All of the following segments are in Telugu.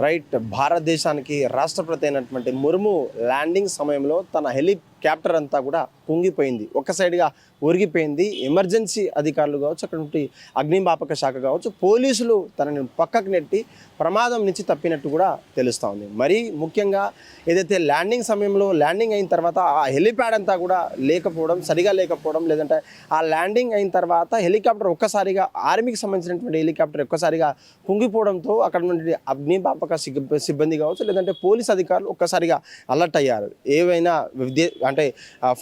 రైట్ భారతదేశానికి రాష్ట్రపతి అయినటువంటి ముర్ము ల్యాండింగ్ సమయంలో తన క్యాప్టర్ అంతా కూడా పొంగిపోయింది. ఒక్క సైడ్గా ఒరిగిపోయింది. ఎమర్జెన్సీ అధికారులు కావచ్చు అక్కడ నుండి అగ్నిమాపక శాఖ కావచ్చు పోలీసులు తనని పక్కకు నెట్టి ప్రమాదం నుంచి తప్పినట్టు కూడా తెలుస్తూ ఉంది. మరీ ముఖ్యంగా ఏదైతే ల్యాండింగ్ సమయంలో ల్యాండింగ్ అయిన తర్వాత ఆ హెలిప్యాడ్ అంతా కూడా లేకపోవడం సరిగా లేకపోవడం లేదంటే ఆ ల్యాండింగ్ అయిన తర్వాత హెలికాప్టర్ ఒక్కసారిగా ఆర్మీకి సంబంధించినటువంటి హెలికాప్టర్ ఒక్కసారిగా కుంగిపోవడంతో అక్కడ నుండి అగ్నిమాపక సిబ్బంది కావచ్చు లేదంటే పోలీస్ అధికారులు ఒక్కసారిగా అలర్ట్ అయ్యారు. ఏవైనా విద్య- అంటే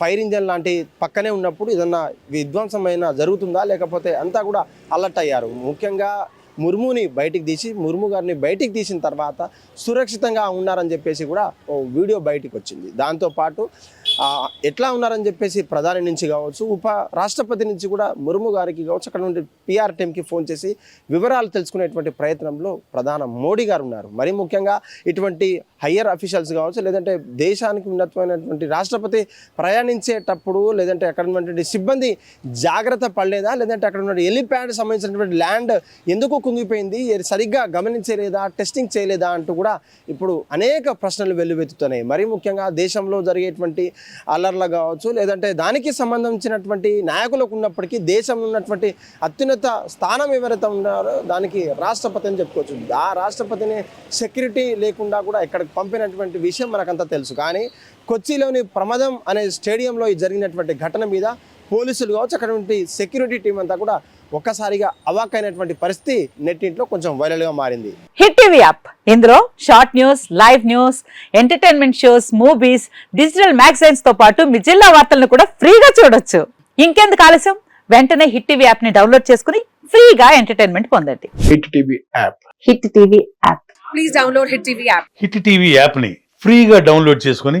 ఫైర్ ఇంజన్ లాంటి పక్కనే ఉన్నప్పుడు ఏదన్నా విధ్వంసమైన జరుగుతుందా? లేకపోతే అంతా కూడా అలర్ట్ అయ్యారు. ముఖ్యంగా ముర్ముని బయటికి తీసి ముర్ము గారిని బయటికి తీసిన తర్వాత సురక్షితంగా ఉన్నారని చెప్పేసి కూడా ఓ వీడియో బయటికి వచ్చింది. దాంతోపాటు ఎట్లా ఉన్నారని చెప్పేసి ప్రధాని నుంచి కావచ్చు ఉప రాష్ట్రపతి నుంచి కూడా ముర్ము గారికి కావచ్చు అక్కడ నుండి పిఆర్ టీంకి ఫోన్ చేసి వివరాలు తెలుసుకునేటువంటి ప్రయత్నంలో ప్రధాన మోడీ గారు ఉన్నారు. మరి ముఖ్యంగా ఇటువంటి హయ్యర్ అఫీషియల్స్ కావచ్చు లేదంటే దేశానికి ఉన్నతమైనటువంటి రాష్ట్రపతి ప్రయాణించేటప్పుడు లేదంటే అక్కడ ఉన్నటువంటి సిబ్బంది జాగ్రత్త పడలేదా లేదంటే అక్కడ ఉన్న ఎలిప్యాడ్ సంబంధించినటువంటి ల్యాండ్ ఎందుకు కుంగిపోయింది సరిగ్గా గమనించలేదా టెస్టింగ్ చేయలేదా అంటూ కూడా ఇప్పుడు అనేక ప్రశ్నలు వెల్లువెత్తుతున్నాయి. మరి ముఖ్యంగా దేశంలో జరిగేటువంటి అల్లర్లు కావచ్చు లేదంటే దానికి సంబంధించినటువంటి నాయకులకు ఉన్నప్పటికీ దేశంలో ఉన్నటువంటి అత్యున్నత స్థానం ఎవరైతే ఉన్నారో దానికి రాష్ట్రపతి అని చెప్పుకోవచ్చు. ఆ రాష్ట్రపతిని సెక్యూరిటీ లేకుండా కూడా ఇక్కడికి పంపినటువంటి విషయం మనకంతా తెలుసు. కానీ కొచ్చిలోని ప్రమాదం అనే స్టేడియంలో జరిగినటువంటి ఘటన మీద పోలీసులు కావచ్చు అక్కడ సెక్యూరిటీ టీం అంతా కూడా ఒక్కసారిగా అవాక్కైనటువంటి పరిస్థితి నెట్టింట్లో కొంచెం వైరల్గా మారింది. Hit TV app. ఇందులో short news live news entertainment shows movies digital మ్యాగజైన్స్తో పాటు మీ జిల్లా వార్తలను కూడా ఫ్రీగా చూడొచ్చు. ఇంకెందుకు ఆలస్యం? వెంటనే హిట్ టీవీ యాప్ని డౌన్లోడ్ చేసుకుని ఫ్రీగా ఎంటర్టైన్మెంట్ పొందండి. Hit TV app. Hit TV app. Please download Hit TV app. Hit TV యాప్ని ఫ్రీగా డౌన్లోడ్ చేసుకొని